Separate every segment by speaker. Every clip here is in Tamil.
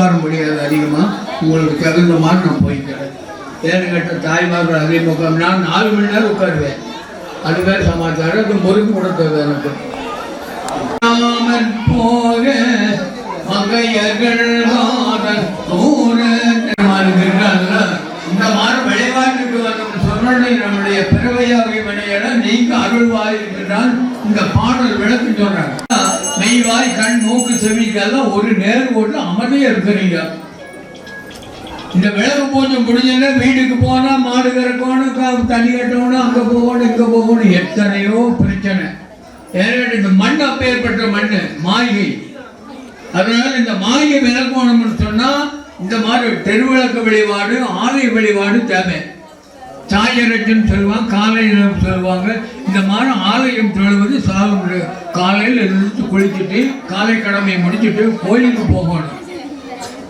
Speaker 1: உட்கார முடியாது அதிகமாக உங்களுக்கு தகுந்த மாதிரி நான் போய்க்கிறேன். ஏன்னு கேட்ட தாய்மார்கள் அதே முகம். நான் நாலு மணி நேரம் உட்காருவேன். அதுவே சமாச்சாரம். அது முறுக்கு கூட தேவை எனக்கு. போக மகையர்கள் நூறு போட்டு இருக்கிறீங்க இந்த விளக்கு பூஜை முடிஞ்சோன்னா வீட்டுக்கு போனா மாடு கறக்கணும் கா- தண்ணி கட்டணும் அங்க போகணும் இங்க போகணும். எத்தனையோ பிரச்சனை. ஏன்னா இந்த மண் அப்பேற்பட்ட மண் மாயை அதனால இந்த மாயை விளக்கணும்னு சொன்னா இந்த மாதிரி தெருவிளக்கு வழிபாடு ஆலய வழிபாடு தேவை. சாயரட்சம் சொல்லுவாங்க காலையில் சொல்லுவாங்க. இந்த மாதிரி ஆலயம் சொல்வது சாலம் காலையில் எழுந்து குளிச்சுட்டு காலை கடமையை முடிச்சுட்டு கோயிலுக்கு போகணும்.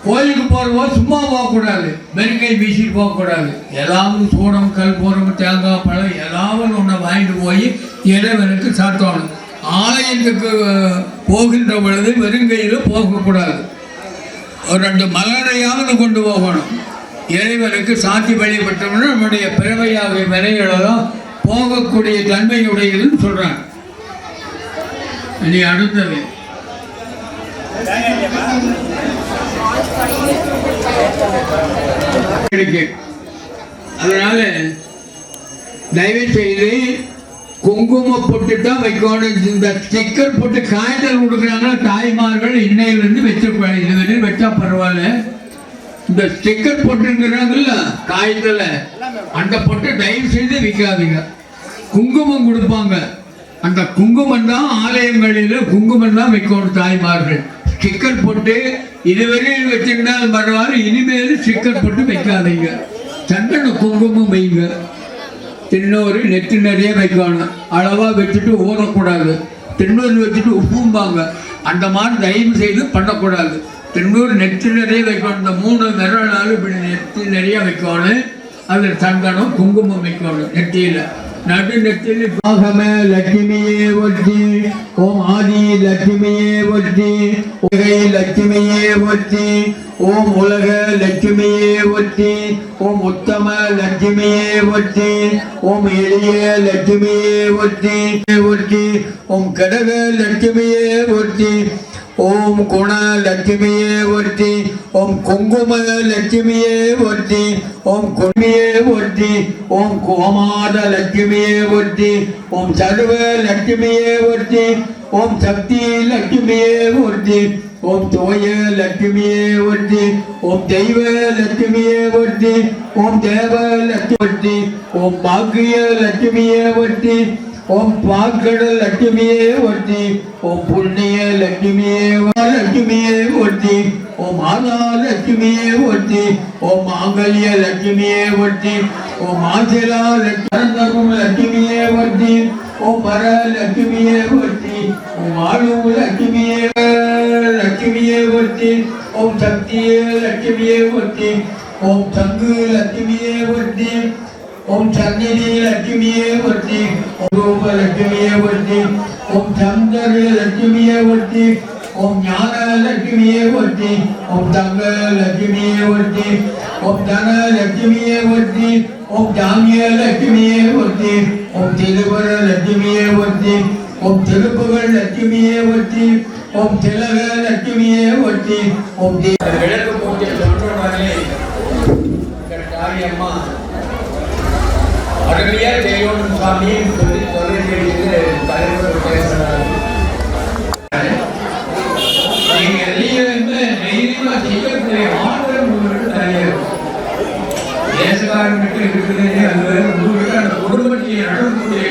Speaker 1: கோயிலுக்கு போகிறவோ சும்மா போகக்கூடாது. வெறுங்கை வீசிட்டு போகக்கூடாது. ஏதாவது சூடம் கல்பூரம் தேங்காய் பழம் ஏதாவது ஒன்றை வாங்கிட்டு போய் இறைவனுக்கு சாத்தணும். ஆலயத்துக்கு போகின்ற பொழுது வெறுங்கையில் போகக்கூடாது. ஒரு ரெண்டு மலரையாவது கொண்டு போகணும். இறைவனுக்கு சாத்தி வழிபட்டோம்னா நம்முடைய பிறவையாக வினைகளெல்லாம் போகக்கூடிய தன்மையுடையதுன்னு சொல்கிறாங்க இனி அடுத்தது. இருக்கு அதனால தயவு செய்து குங்குமம் போட்டு தான் வைக்கணும். இந்த ஸ்டிக்கர் போட்டு காய்ச்சல் கொடுக்குறாங்கன்னா தாய்மார்கள் இன்னையிலேருந்து வச்சிருப்பாங்க இது வரையும் வச்சா பரவாயில்ல. இந்த ஸ்டிக்கர் போட்டுங்கிறாங்கல்ல காய்ச்சல அந்த போட்டு தயவு செய்து விற்காதீங்க. குங்குமம் கொடுப்பாங்க. அந்த குங்குமம் தான் ஆலயங்களில் குங்குமம் தான் வைக்கணும் தாய்மார்கள். ஸ்டிக்கர் போட்டு இதுவரையில் வச்சிருந்தால் பரவாயில்ல இனிமேல் ஸ்டிக்கர் போட்டு வைக்காதீங்க. சந்தன குங்குமம் வைங்க. தின்னூறு நெத்தி நிறைய வைக்கணும். அளவாக வச்சுட்டு ஊறக்கூடாது. தின்னூறு வச்சுட்டு உப்பும்பாங்க. அந்த மாதிரி தயவு செய்து பண்ணக்கூடாது. தின்னூறு நெத்தி நிறைய வைக்கணும். இந்த மூணு விரலாலும் இப்படி நெற்றி நிறைய வைக்கணும். அதில் சந்தனம் குங்குமம் வைக்கணும் நெத்தியில். நடுநெற்றில் நெத்தியில் ஆகம லட்சுமியே ஒற்றி ஓம் ஆதி லட்சுமியே ஒற்றி உலகை லட்சுமியே ஒற்றி ஓம் உலக லட்சுமியே ஒற்றி ஓம் உத்தம லட்சுமியே ஒற்றி ஓம் எளிய லட்சுமியே ஒற்றி ஒற்றி ஓம் கடக லட்சுமியே ஒற்றி ஓம் குண லட்சுமியே ஒருத்தி ஓம் குங்கும லட்சுமியே ஒருத்தி ஓம் குண்மியே ஒருத்தி ஓம் கோமாத லட்சுமியே ஒருத்தி ஓம் சர்வ லட்சுமியே ஒருத்தி ஓம் சக்தி லட்சுமியே ஒருத்தி ஓம் தோய லட்சுமியே ஒருத்தி ஓம் தெய்வ லட்சுமியே ஒருத்தி ஓம் தேவ லட்சுமி ஓம் பாக்கிய லட்சுமியே ஒருத்தி ஓம் பாக்கட லட்சுமியே ஒற்றி ஓம் புண்ணிய லட்சுமியே லட்சுமியே ஒற்றி ஓம் மாதா லட்சுமியே ஒற்றி ஓம் மாங்கல்ய லட்சுமியே ஒற்றி ஓம் மாசிலா லட்சம் லட்சுமியே ஒற்றி ஓம் மர லட்சுமியே ஒற்றி ஓம் ஆளு லட்சுமியே லட்சுமியே ஒற்றி ஓம் சக்தியே லட்சுமியே ஒற்றி ஓம் சங்கு லட்சுமியே ஒற்றி ஓம் சந்நிதி லட்சுமியே ஒற்றி ரூப லட்சுமியே ஒற்றி ஓம் சந்தர லட்சுமியே ஒற்றி ஓம் ஞான லட்சுமியே ஒற்றி ஓம் தங்க லட்சுமியே ஒற்றி ஓம் தன லட்சுமியே ஒற்றி ஓம் தாமிய லட்சுமியே ஒற்றி ஓம் திருவர லட்சுமியே ஒற்றி ஓம் திருப்புகழ் லட்சுமியே ஒற்றி ஓம் திலக லட்சுமியே ஒற்றி ஓம் விளக்கு பூஜை சொல்றவர்களே அம்மா அருமையா செய்யணும் சாமின்னு சொல்லி தலைவர் பேசுறாரு நீங்க எல்லாம் தைரியமா செய்யக்கூடிய ஆர்டர் உங்களுக்கு நிறைய தேசக்காரங்கிட்ட இருக்குது அது உங்ககிட்ட அந்த குடும்பத்தை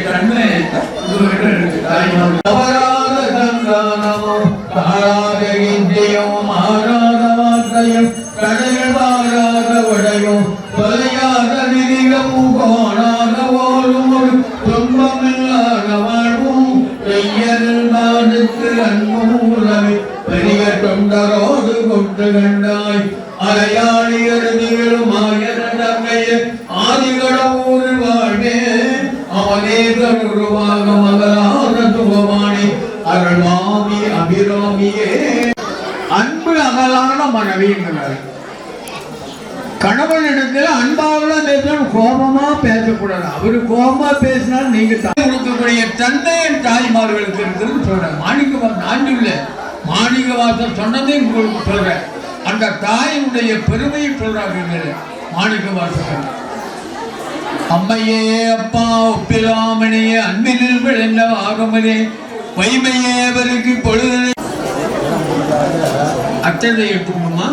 Speaker 1: தன்மை உங்ககிட்ட இருக்கு தவறாத தொண்டரோடு கொண்டு கண்டாய் அலையாளி அருதிகளும் ஆயன தங்கைய ஆதிகடவுர் வாழ்வே. அவனேதன் உருவாக மகளான துவமானி அருள்மாமி அபிராமியே. அன்பு அன்பு அகலான மனைவிங்கிறார் கணவன் இடத்துல அன்பாகலாம் பேசணும் கோபமா பேசக்கூடாது. அவரு கோபமா பேசினால் நீங்க கொடுக்கக்கூடிய தந்தையின் தாய்மார்களுக்கு இருக்கிறது சொல்றேன். மாணிக்கம் நான் இல்லை. மாணிக வாசம் சொன்னதையும் உங்களுக்கு சொல்றேன். அந்த தாயினுடைய பெருமையை சொல்றாங்க மாணிக்க வாசல் அம்மையே அப்பா ஒப்பிலாமணியே அன்பினில் விளைந்த ஆகமனே வைமையே அவருக்கு பொழுது. அச்சதை எடுத்துக்கணுமா?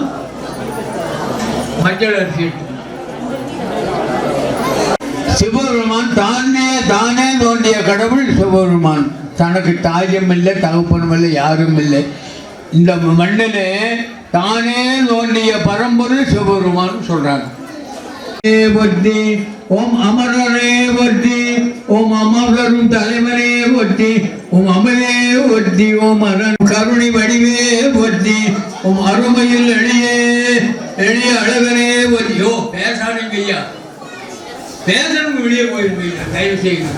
Speaker 1: மஞ்சள் அரிசி எடுத்துக்கணும். சிவபெருமான் தானே தானே தோண்டிய கடவுள் சிவபெருமான். தனக்கு தாயம் இல்லை தகப்பனும் இல்லை யாரும் இல்லை இந்த மண்ணிலே தானே தோன்றிய பரம்பொருள் சிவபெருமான் சொல்றாங்க. ஒட்டி ஓம் அமரரே ஒட்டி ஓம் அமரரும் தலைவரே ஒட்டி ஓம் அமரே ஒட்டி ஓம் அரண் கருணை வடிவே ஒட்டி ஓம் அருமையில் எளியே எளிய அழகரே ஒட்டி ஓ பேசாதீங்க ஐயா. பேசணும் வெளியே போயிருப்பீங்க தயவு செய்து.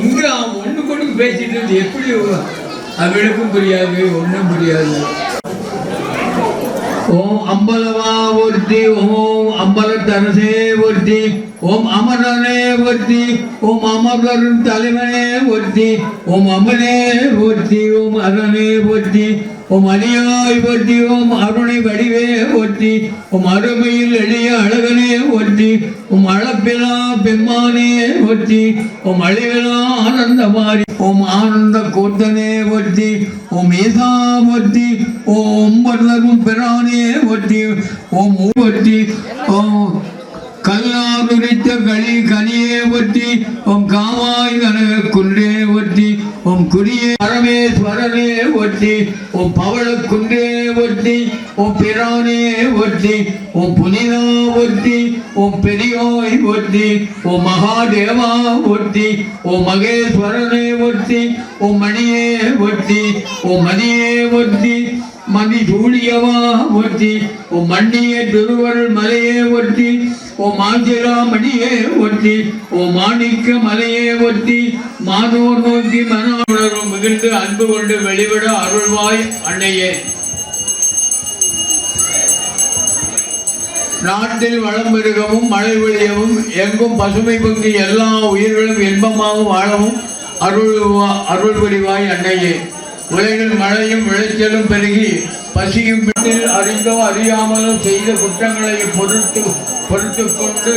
Speaker 1: இங்க அவன் ஒண்ணு கொண்டு பேசிட்டு எப்படி அவளுக்கும் புரியாது ஒன்றும் புரியாது. ஓம் அம்பலவா ஒருத்தி ஓம் அம்பலத்தரசே ஒருத்தி ஓம் அமரனே ஒருத்தி ஓம் அமரன் தலைவனே ஒருத்தி ஓம் அமனே ஒருத்தி ஓம் அரனே ஒருத்தி உம் அணியாய் ஒருத்தி உம் அருணை வடிவே ஒருத்தி உம் அருமையில் எளிய அழகனே ஒருத்தி உம் அளப்பிலா பெம்மானே ஒருத்தி உம் அழிவிலா ஆனந்தமாரி உம் ஆனந்த கூத்தனே ஒருத்தி உம் ஈசா ஒருத்தி ஓம் வர்ணரும் பிரானே ஒருத்தி ஓம் ஒருத்தி ஓம் கல்லாதுரித்த களி கனி ஒட்டி ஓம் காவாய் கனக குன்றே ஒட்டி ஓம் குறியே பரமேஸ்வரனே ஒட்டி ஓம் பவள குன்றே ஒட்டி ஓம் பிரானே ஒட்டி ஓம் புனிதா ஒட்டி ஓம் பெரியோய் ஒட்டி ஓம் மகாதேவா ஒட்டி ஓம் மகேஸ்வரனே ஒட்டி ஓம் மணியே ஒட்டி ஓம் மணியே ஒட்டி மதி சூழியவா ஒட்டி ஓ மண்ணிய திருவருள் மலையே ஒட்டி ஓ மாஞ்சிரா மணியே ஒட்டி ஓ மாணிக்க மலையே ஒட்டி மாதோர் நோக்கி மனோணரும் மிகுந்து அன்பு கொண்டு வெளிவிட அருள்வாய் அன்னையே. நாட்டில் வளம் பெருகவும் மழை ஒழியவும் எங்கும் பசுமை பொங்கி எல்லா உயிர்களும் இன்பமாக வாழவும் அருள் அருள் புரிவாய் அன்னையே. உலகில் மழையும் விளைச்சலும் பெருகி பசியும் வீட்டில் அறிந்தோ அறியாமலும் செய்த குற்றங்களை பொறுத்து பொறுத்து கொண்டு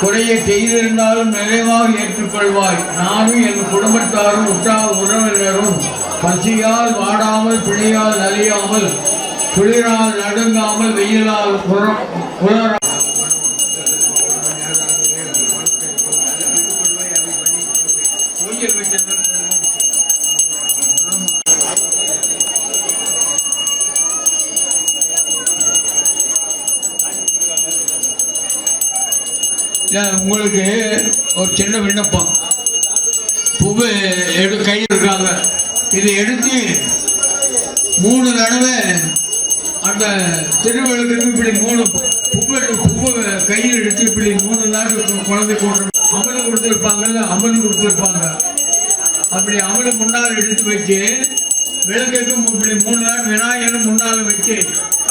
Speaker 1: குறைய செய்திருந்தாலும் நிறைவாக ஏற்றுக்கொள்வாய். நானும் என் குடும்பத்தாரும் உற்றார் உறவினரும் பசியால் வாடாமல் பிழையால் அறியாமல் குளிரால் நடுங்காமல் வெயிலால் புற- உங்களுக்கு ஒரு சின்ன விண்ணப்பம். பூவு எடு கையில் இருக்காங்க. இதை எடுத்து மூணு தடவை அந்த திருவிழத்துக்கு இப்படி மூணு பூவை பூவை கையில் எடுத்து இப்படி மூணு நாள் குழந்தை கொண்டு அமலும் கொடுத்துருப்பாங்கல்ல அமல் கொடுத்துருப்பாங்க. அப்படி அமலு முன்னால் எடுத்து வச்சு விளக்குக்கும் இப்படி மூணு நாள் விநாயகரும் முன்னால் வச்சு